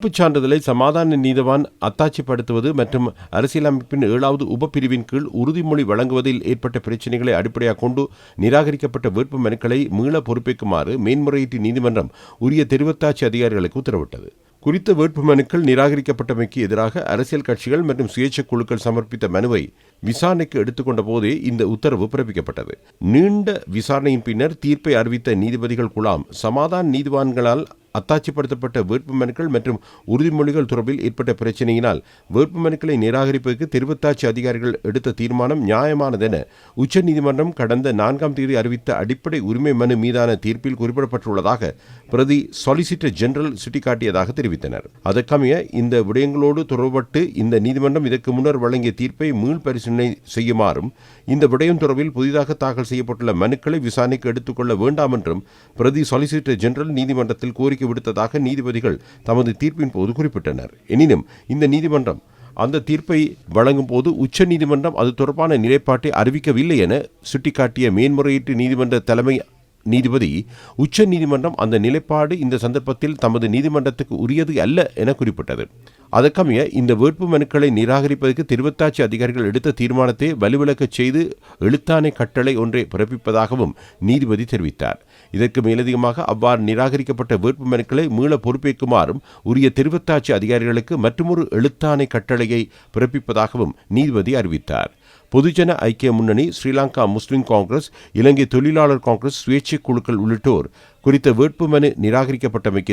பிறப்புச் சான்றிதழை சமாதான நீதவான் அத்தாட்சிப்படுத்துவது மற்றும் அரசியலமைப்பின் ஏழாவது உபப்பிரிவின் கீழ் உறுதிமொழி வழங்குவதில் ஏற்பட்ட பிரச்சினைகளை அடிப்படையாக கொண்டு நிராகரிக்கப்பட்ட வேட்பு மனுக்களை மீள பொறுப்பேற்குமாறு மேன்முறையீட்டு நீதிமன்றம் உரிய தெரிவத்தாட்சி அதிகாரிகளுக்கு உத்தரவிட்டது. குறித்த வேட்பு மனுக்கள் நிராகரிக்கப்பட்டமைக்கு எதிராக அரசியல் கட்சிகள் மற்றும் சுயேட்சை குழுக்கள் சமர்ப்பித்த மனுவை விசாரணைக்கு எடுத்துக்கொண்ட போதே இந்த உத்தரவு பிறப்பிக்கப்பட்டது. நீண்ட விசாரணையின் பின்னர் தீர்ப்பை அறிவித்த நீதிபதிகள் குழாம் சமாதான நீதிவான்களால் அத்தாட்சிப்படுத்தப்பட்ட வேட்பு மனுக்கள் மற்றும் உறுதிமொழிகள் தொடர்பில் ஏற்பட்ட பிரச்சினையினால் வேட்பு மனுக்களை நிராகரிப்பதற்கு தெரிவத்தாட்சி அதிகாரிகள் எடுத்த தீர்மானம் நியாயமானதென உச்சநீதிமன்றம் கடந்த நான்காம் தேதி அறிவித்த அடிப்படை உரிமை மனு மீதான தீர்ப்பில் குறிப்பிடப்பட்டுள்ளதாக பிரதி சொலிசிட்டர் ஜெனரல் சுட்டிக்காட்டியதாக தெரிவித்தனர். அதற்கமைய இந்த விடயங்களோடு தொடர்பட்டு இந்த நீதிமன்றம் இதற்கு முன்னர் வழங்கிய தீர்ப்பை மீள் பரிசீலனை செய்யுமாறும் இந்த விடயம் தொடர்பில் புதிதாக தாக்கல் செய்யப்பட்டுள்ள மனுக்களை விசாரணைக்கு எடுத்துக்கொள்ள வேண்டாம் என்றும் பிரதி சொலிசிட்டர் ஜெனரல் நீதிமன்றத்தில் கோரிக்கை விடுத்ததாக நீதிபதிகள் தமது தீர்ப்பின் போது குறிப்பிட்டனர். எனினும் இந்த நீதிமன்றம் அந்த தீர்ப்பை வழங்கும் போது உச்ச நீதிமன்றம் அது தொடர்பான நிலைப்பாட்டை அறிவிக்கவில்லை என சுட்டிக்காட்டிய மேன்முறையீட்டு நீதிமன்ற தலைமை நீதிபதி உச்ச நீதிமன்றம் அந்த நிலைப்பாடு இந்த சந்தர்ப்பத்தில் தமது நீதிமன்றத்துக்கு உரியது அல்ல என குறிப்பிட்டது. அதற்கமைய இந்த வேட்பு மனுக்களை நிராகரிப்பதற்கு திருவத்தாட்சி அதிகாரிகள் எடுத்த தீர்மானத்தை வலுவிளக்கச் செய்து எழுத்தாணை கட்டளை ஒன்றை பிறப்பிப்பதாகவும் நீதிபதி தெரிவித்தார். இதற்கு மேலதிகமாக அவ்வாறு நிராகரிக்கப்பட்ட வேட்பு மனுக்களை மீள பொறுப்பேற்குமாறும் உரிய திருவத்தாட்சி அதிகாரிகளுக்கு மற்றொரு எழுத்தாணை கட்டளையை பிறப்பிப்பதாகவும் நீதிபதி அறிவித்தார். பொதுஜன ஐக்கிய முன்னணி ஸ்ரீலங்கா முஸ்லிம் காங்கிரஸ் இலங்கை தொழிலாளர் காங்கிரஸ் சுயேட்சை குழுக்கள் உள்ளிட்டோர் குறித்த வேட்புமனு நிராகரிக்கப்பட்டமைக்கு